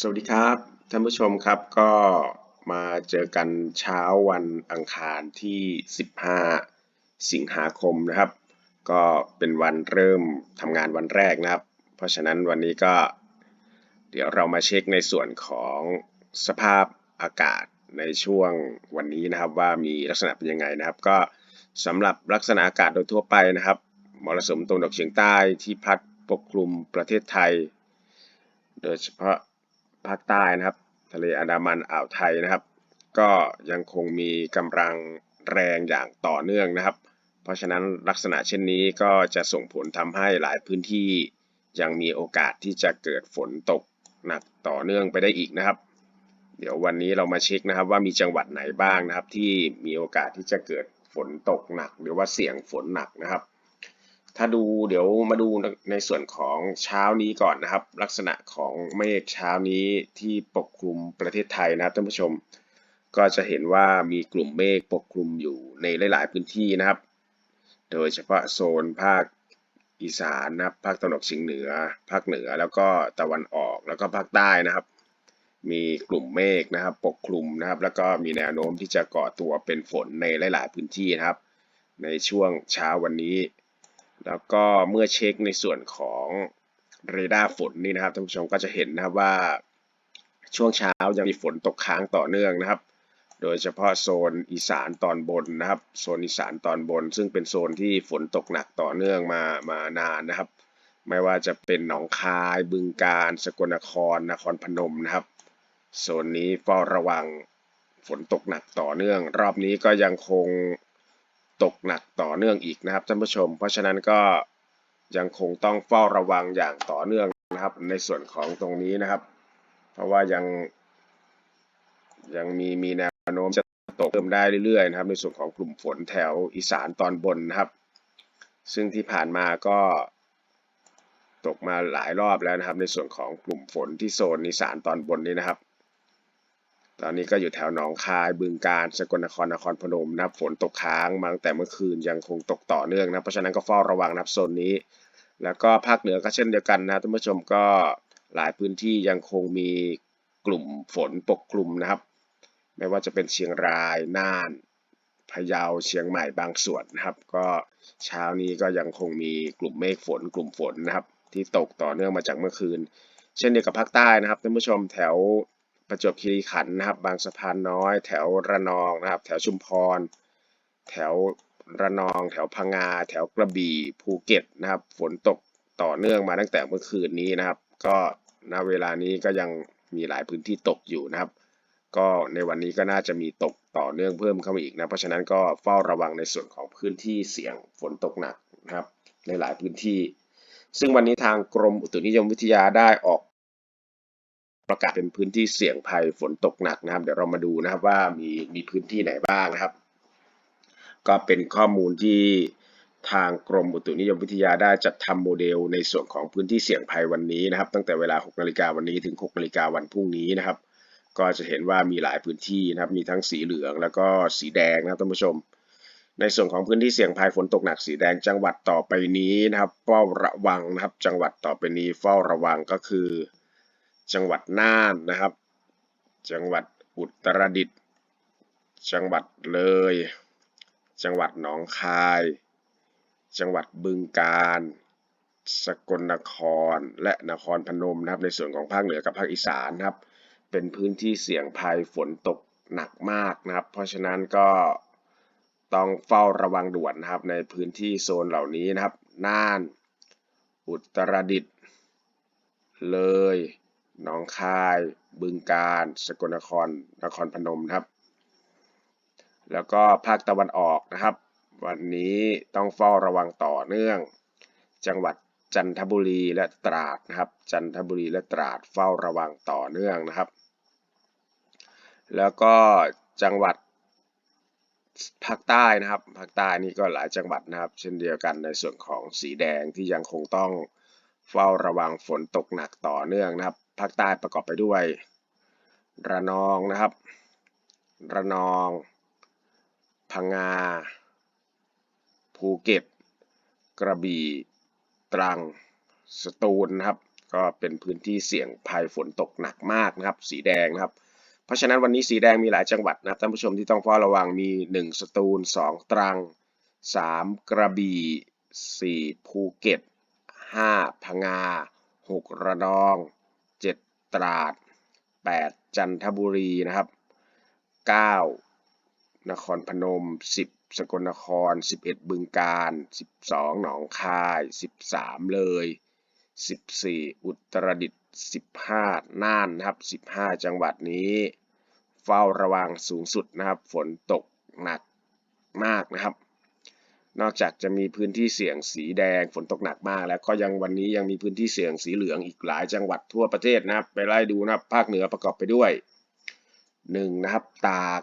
สวัสดีครับท่านผู้ชมครับก็มาเจอกันเช้าวันอังคารที่ 15 สิงหาคมนะครับ ก็เป็นวันเริ่มทำงานวันแรกนะครับ เพราะฉะนั้นวันนี้ก็ เดี๋ยวเรามาเช็คในส่วนของสภาพอากาศในช่วงวันนี้นะครับ ว่ามีลักษณะเป็นยังไงนะครับ ก็สำหรับลักษณะอากาศโดยทั่วไปนะครับมรสุมตะวันตกเฉียงใต้ที่พัดปกคลุมประเทศไทย โดยเฉพาะ ภาคใต้นะครับ ทะเลอันดามันอ่าวไทยนะครับ ก็ยังคงมีกำลังแรงอย่างต่อเนื่องนะครับ เพราะฉะนั้นลักษณะเช่นนี้ก็จะส่งผลทำให้หลายพื้นที่ ยังมีโอกาสที่จะเกิดฝนตกหนักต่อเนื่องไปได้อีกนะครับ เดี๋ยววันนี้เรามาเช็คนะครับว่ามีจังหวัดไหนบ้างนะครับ ที่มีโอกาสที่จะเกิดฝนตกหนัก หรือว่าเสี่ยงฝนหนักนะครับ ถ้าดูเดี๋ยวมาดูในส่วนของเช้านี้ก่อนนะครับ ลักษณะของเมฆเช้านี้ที่ปกคลุมประเทศไทยนะครับท่านผู้ชม ก็จะเห็นว่ามีกลุ่มเมฆปกคลุมอยู่ในหลาย ๆ พื้นที่นะครับ โดยเฉพาะโซนภาคอีสานนะครับภาคตะวันออกเฉียงเหนือ ภาคเหนือแล้วก็ตะวันออกแล้วก็ภาคใต้นะครับ มีกลุ่มเมฆนะครับ ปกคลุมนะครับ แล้วก็มีแนวโน้มที่จะก่อตัวเป็นฝนในหลาย ๆ พื้นที่นะครับ ในช่วงเช้าวันนี้ แล้วก็เมื่อเช็คในส่วนของเรดาร์ฝนนี่นะครับท่านผู้ชมก็จะเห็นนะครับว่าช่วงเช้ายังมีฝนตกค้างต่อเนื่องนะครับ โดยเฉพาะโซนอีสานตอนบนนะครับ โซนอีสานตอนบน ซึ่งเป็นโซนที่ฝนตกหนักต่อเนื่องมามานานนะครับ ไม่ว่าจะเป็นหนองคาย บึงกาฬสกลนคร นครพนมนะครับ โซนนี้เฝ้าระวังฝนตกหนักต่อเนื่อง รอบนี้ก็ยังคง ตกหนักต่อเนื่องอีกนะครับท่านผู้ชม เพราะฉะนั้นก็ยังคงต้องเฝ้าระวังอย่างต่อเนื่องนะครับในส่วนของตรงนี้นะครับ เพราะว่ายังยังมีมีแนวโน้มจะตกเพิ่มได้เรื่อยๆนะครับ ในส่วนของกลุ่มฝนแถวอีสานตอนบนนะครับ ซึ่งที่ผ่านมาก็ตกมาหลายรอบแล้วนะครับ ในส่วนของกลุ่มฝนที่โซนอีสานตอนบนนี้นะครับ ตอนนี้ก็อยู่แถวหนองคายบึงกาฬสกลนครนครพนมนะครับฝนตกค้างมาตั้งแต่เมื่อคืนยังคงตกต่อเนื่องนะเพราะฉะนั้นก็เฝ้าระวังนะครับโซนนี้ แล้วก็ภาคเหนือก็เช่นเดียวกันนะท่านผู้ชมก็หลายพื้นที่ยังคงมีกลุ่มฝนปกคลุมนะครับ ไม่ว่าจะเป็นเชียงรายน่านพะเยาเชียงใหม่บางส่วนนะครับ ก็เช้านี้ก็ยังคงมีกลุ่มเมฆฝน กลุ่มฝนนะครับ ที่ตกต่อเนื่องมาจากเมื่อคืน เช่นเดียวกับภาคใต้นะครับท่านผู้ชมแถว ประจวบคีรีขันธ์นะครับ บางสะพานน้อย แถวระนองนะครับ แถวชุมพร แถวระนอง แถวพังงา แถวกระบี่ ภูเก็ตนะครับ ฝนตกต่อเนื่องมาตั้งแต่เมื่อคืนนี้นะครับ ก็ณเวลานี้ก็ยังมีหลายพื้นที่ตกอยู่นะครับ ก็ในวันนี้ก็น่าจะมีตกต่อเนื่องเพิ่มเข้ามาอีกนะ เพราะฉะนั้นก็เฝ้าระวังในส่วนของพื้นที่เสี่ยงฝนตกหนักนะครับ ในหลายพื้นที่ ซึ่งวันนี้ทางกรมอุตุนิยมวิทยาได้ออก ประกาศเป็นพื้นที่เสี่ยงภัยฝนตกหนักนะครับ เดี๋ยวเรามาดูนะครับว่ามีมีพื้นที่ไหนบ้างนะครับ ก็เป็นข้อมูลที่ทางกรมอุตุนิยมวิทยาได้จัดทำโมเดลในส่วนของพื้นที่เสี่ยงภัยวันนี้นะครับ ตั้งแต่เวลา 6 นาฬิกาวันนี้ถึง 6 นาฬิกาวันพรุ่งนี้นะครับ ก็จะเห็นว่ามีหลายพื้นที่นะครับ มีทั้งสีเหลืองแล้วก็สีแดงนะครับท่านผู้ชม ในส่วนของพื้นที่เสี่ยงภัยฝนตกหนักสีแดงจังหวัดต่อไปนี้นะครับ เฝ้าระวังนะครับ จังหวัดต่อไปนี้เฝ้าระวังก็คือ จังหวัดน่านนะครับ จังหวัดอุตรดิตถ์จังหวัดเลย จังหวัดหนองคาย จังหวัดบึงกาฬสกลนครและนครพนมนะครับ ในส่วนของภาคเหนือกับภาคอีสานนะครับ เป็นพื้นที่เสี่ยงภัยฝนตกหนักมากนะครับ เพราะฉะนั้นก็ต้องเฝ้าระวังด่วนนะครับ ในพื้นที่โซนเหล่านี้นะครับ น่าน อุตรดิตถ์เลย หนองคาย บึงกาฬ สกลนคร นครพนมนะครับ แล้วก็ภาคตะวันออกนะครับ วันนี้ต้องเฝ้าระวังต่อเนื่อง จังหวัดจันทบุรีและตราดนะครับ จันทบุรีและตราดเฝ้าระวังต่อเนื่องนะครับ แล้วก็จังหวัดภาคใต้นะครับภาคใต้นี่ก็หลายจังหวัดนะครับ เช่นเดียวกันในส่วนของสีแดงที่ยังคงต้องเฝ้าระวังฝนตกหนักต่อเนื่องนะครับ ภาคใต้ประกอบไปด้วย ระนองนะครับ ระนอง พังงา ภูเก็ต กระบี่ ตรัง สตูลนะครับ ก็เป็นพื้นที่เสี่ยงภัยฝนตกหนักมากนะครับ สีแดงนะครับ เพราะฉะนั้นวันนี้สีแดงมีหลายจังหวัดนะครับท่านผู้ชมที่ต้องเฝ้าระวังมี 1 สตูล 2 ตรัง 3 กระบี่ 4 ภูเก็ต 5 พังงา 6 ระนอง 7 ตราด 8 จันทบุรีนะครับ 9 นครพนม 10 สกลนคร 11 บึงกาฬ12 หนองคาย 13 เลย 14 อุตรดิตถ์15 น่านนะครับ 15 จังหวัดนี้ เฝ้าระวังสูงสุดนะครับ ฝนตกหนักมากนะครับ นอกจากจะมีพื้นที่เสี่ยงสีแดงฝนตกหนักมาก แล้วก็ยังวันนี้ยังมีพื้นที่เสี่ยงสีเหลืองอีกหลายจังหวัดทั่วประเทศนะครับ ไปไล่ดูนะครับภาคเหนือประกอบไปด้วย 1 นะครับตาก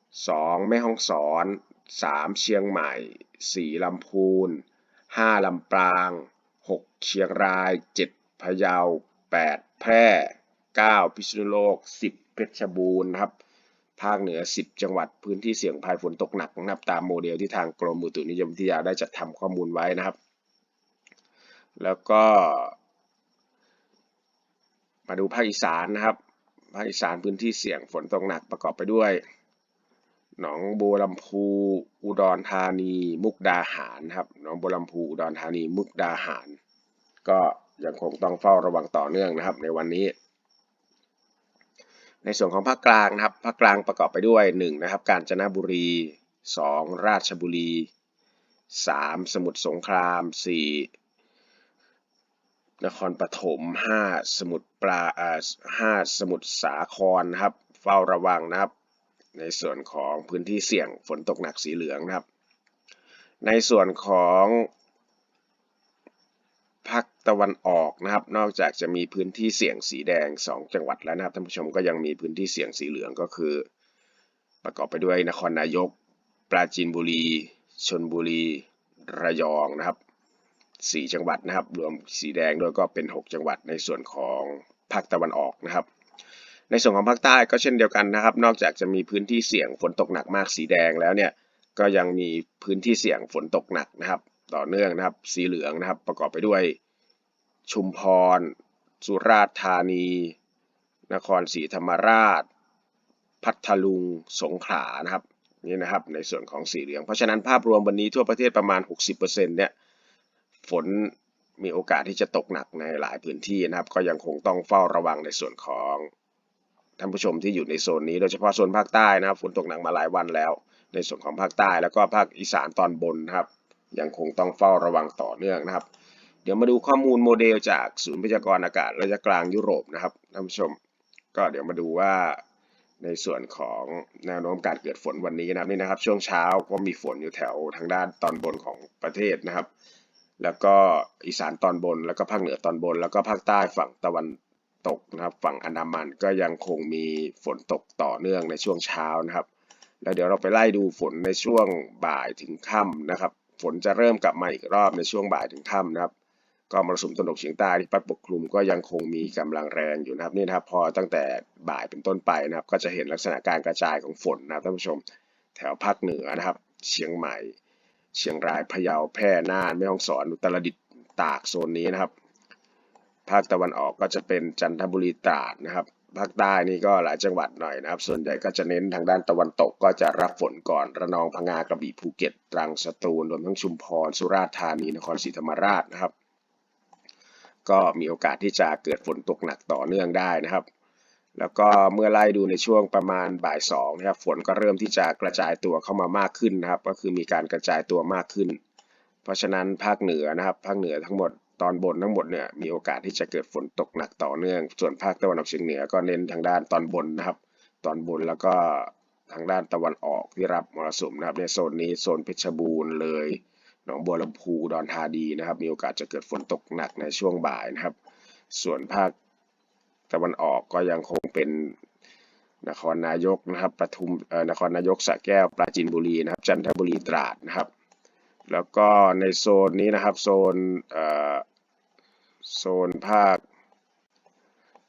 2 แม่ฮ่องสอน 3 เชียงใหม่ 4 ลำพูน 5 ลำปาง 6 เชียงราย 7 พะเยา 8 แพร่ 9 พิษณุโลก 10 เพชรบูรณ์นะครับ ภาคเหนือ 10 จังหวัดพื้นที่เสี่ยงภัยฝนตกหนักนะครับตามโมเดลที่ทางกรมอุตุนิยมวิทยาได้จัดทำข้อมูลไว้นะครับ แล้วก็มาดูภาคอีสานนะครับ ภาคอีสานพื้นที่เสี่ยงฝนตกหนักประกอบไปด้วย หนองบัวลำพูอุดรธานี มุกดาหารครับ หนองบัวลำพูอุดรธานี มุกดาหาร ก็ยังคงต้องเฝ้าระวังต่อเนื่องนะครับในวันนี้ ในส่วนของภาคกลางนะครับภาคกลางประกอบไปด้วย1นะครับกาญจนบุรี 2 ราชบุรี 3 สมุทรสงคราม 4 นครปฐม 5 สมุทรปราอ่าสมุทรสาครนะครับเฝ้าระวังนะครับ ในส่วนของพื้นที่เสี่ยงฝนตกหนักสีเหลืองนะครับ ในส่วนของ ภาคตะวันออกนะครับ นอกจากจะมีพื้นที่เสี่ยงสีแดง 2 จังหวัดแล้วนะครับท่านผู้ชมก็ยังมีพื้นที่เสี่ยงสีเหลืองก็คือ ประกอบไปด้วยนครนายก ปราจีนบุรีชนบุรี ระยองนะครับ 4 จังหวัดนะครับ รวมสีแดงด้วยก็เป็น 6 จังหวัดในส่วนของภาคตะวันออกนะครับ ในส่วนของภาคใต้ก็เช่นเดียวกันนะครับ นอกจากจะมีพื้นที่เสี่ยงฝนตกหนักมากสีแดงแล้วเนี่ยก็ยังมีพื้นที่เสี่ยงฝนตกหนักนะครับ ต่อเนื่องนะครับ สีเหลืองนะครับ ประกอบไปด้วย ชุมพร สุราษฎร์ธานี นครศรีธรรมราช พัทลุง สงขลานะครับนี่นะครับในส่วนของสีเหลือง เพราะฉะนั้นภาพรวมวันนี้ทั่วประเทศประมาณ 60%เนี่ยฝนมีโอกาสที่จะตกหนักในหลายพื้นที่นะครับ ก็ยังคงต้องเฝ้าระวังในส่วนของท่านผู้ชมที่อยู่ในโซนนี้โดยเฉพาะโซนภาคใต้นะครับฝนตกหนักมาหลายวันแล้ว ในส่วนของภาคใต้แล้วก็ภาคอีสานตอนบนนะครับ ยังคงต้องเฝ้าระวังต่อเนื่องนะครับ เดี๋ยวมาดูข้อมูลโมเดลจากศูนย์พยากรณ์อากาศระยะกลางยุโรปนะครับท่านผู้ชม ก็เดี๋ยวมาดูว่าในส่วนของแนวโน้มการเกิดฝนวันนี้นะครับนี่นะครับ ช่วงเช้าก็มีฝนอยู่แถวทางด้านตอนบนของประเทศนะครับ แล้วก็อีสานตอนบนแล้วก็ภาคเหนือตอนบน แล้วก็ภาคใต้ฝั่งตะวันตกนะครับ ฝั่งอันดามันก็ยังคงมีฝนตกต่อเนื่องในช่วงเช้านะครับ แล้วเดี๋ยวเราไปไล่ดูฝนในช่วงบ่ายถึงค่ำนะครับ ฝนจะเริ่มกลับมาอีกรอบในช่วงบ่ายถึงค่ำนะครับ ก็มรสุมตะวันตกเฉียงใต้ที่พัดปกคลุมก็ยังคงมีกำลังแรงอยู่นะครับนี่นะครับพอตั้งแต่บ่ายเป็นต้นไปนะครับ ก็จะเห็นลักษณะการกระจายของฝนนะครับท่านผู้ชมแถวภาคเหนือนะครับ เชียงใหม่ เชียงรายพะเยาแพร่น่านแม่ฮ่องสอนอุตรดิตถ์ตากโซนนี้นะครับ ภาคตะวันออกก็จะเป็นจันทบุรีตราดนะครับ ภาคใต้นี่ก็หลายจังหวัดหน่อยนะครับ ส่วนใหญ่ก็จะเน้นทางด้านตะวันตกก็จะรับฝนก่อนระนองพังงากระบี่ภูเก็ตตรังสตูลรวมทั้งชุมพร สุราษฎร์ธานีนครศรีธรรมราชนะครับ ก็มีโอกาสที่จะเกิดฝนตกหนักต่อเนื่องได้นะครับ แล้วก็เมื่อไล่ดูในช่วงประมาณบ่ายสองนะครับฝนก็เริ่มที่จะกระจายตัวเข้ามามากขึ้นนะครับ ก็คือมีการกระจายตัวมากขึ้น เพราะฉะนั้นภาคเหนือนะครับ ภาคเหนือทั้งหมด ตอนบนทั้งหมดเนี่ยมีโอกาสที่จะเกิดฝนตกหนักต่อเนื่อง ส่วนภาคตะวันออกเฉียงเหนือก็เน้นทางด้านตอนบนนะครับ ตอนบนแล้วก็ทางด้านตะวันออกที่รับมรสุมนะครับในโซนนี้โซนเพชรบูรณ์เลยหนองบัวลำพูดอนธานีนะครับ มีโอกาสจะเกิดฝนตกหนักในช่วงบ่ายนะครับ ส่วนภาคตะวันออกก็ยังคงเป็นนครนายกนะครับปทุมเอ่อนครนายกสระแก้วปราจีนบุรีนะครับ จันทบุรีตราดนะครับ แล้วก็ในโซนนี้นะครับโซนเอ่อ โซนภาค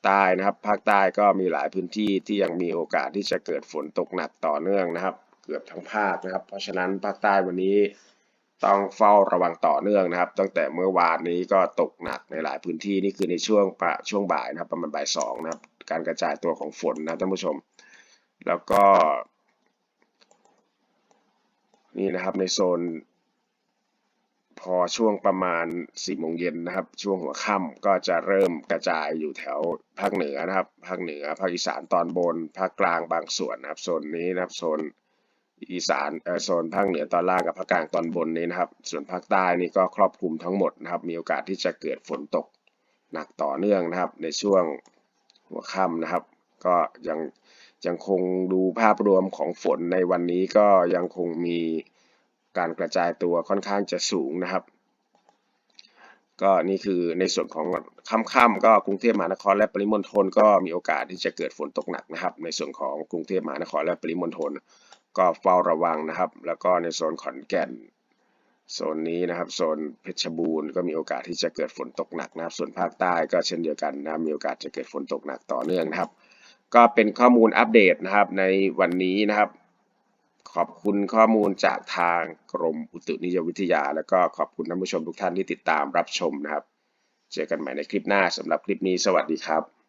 ใต้นะครับ ภาคใต้ก็มีหลายพื้นที่ที่ยังมีโอกาสที่จะเกิดฝนตกหนักต่อเนื่องนะครับ เกือบทั้งภาคนะครับ เพราะฉะนั้นภาคใต้วันนี้ต้องเฝ้าระวังต่อเนื่องนะครับ ตั้งแต่เมื่อวานนี้ก็ตกหนักในหลายพื้นที่นี่คือในช่วงประช่วงบ่ายนะครับ ประมาณบ่ายสองนะครับ การกระจายตัวของฝนนะท่านผู้ชม แล้วก็ นี่นะครับในโซน พอช่วงประมาณ4โมงเย็นนะครับ ช่วงหัวค่ำก็จะเริ่มกระจายอยู่แถวภาคเหนือนะครับ ภาคเหนือ ภาคอีสานตอนบน ภาคกลางบางส่วนนะครับโซนนี้นะครับโซนอีสานโซนภาคเหนือตอนล่างกับภาคกลางตอนบนนี้นะครับ ส่วนภาคใต้นี่ก็ครอบคลุมทั้งหมดนะครับ มีโอกาสที่จะเกิดฝนตกหนักต่อเนื่องนะครับ ในช่วงหัวค่ำนะครับ ก็ยังยังคงดูภาพรวมของฝนในวันนี้ก็ยังคงมี การกระจายตัวค่อนข้างจะสูงนะครับ ก็นี่คือในส่วนของค่ำๆก็กรุงเทพมหานครและปริมณฑลก็มีโอกาสที่จะเกิดฝนตกหนักนะครับ ในส่วนของกรุงเทพมหานครและปริมณฑลก็เฝ้าระวังนะครับ แล้วก็ในโซนขอนแก่นโซนนี้นะครับโซนเพชรบูรณ์ก็มีโอกาสที่จะเกิดฝนตกหนักนะครับ ส่วนภาคใต้ก็เช่นเดียวกันนะมีโอกาสจะเกิดฝนตกหนักต่อเนื่องนะครับ ก็เป็นข้อมูลอัปเดตนะครับในวันนี้นะครับ ขอบคุณข้อมูลจากทางกรมอุตุนิยมวิทยา แล้วก็ขอบคุณท่านผู้ชมทุกท่านที่ติดตามรับชมนะครับ เจอกันใหม่ในคลิปหน้าสำหรับคลิปนี้สวัสดีครับ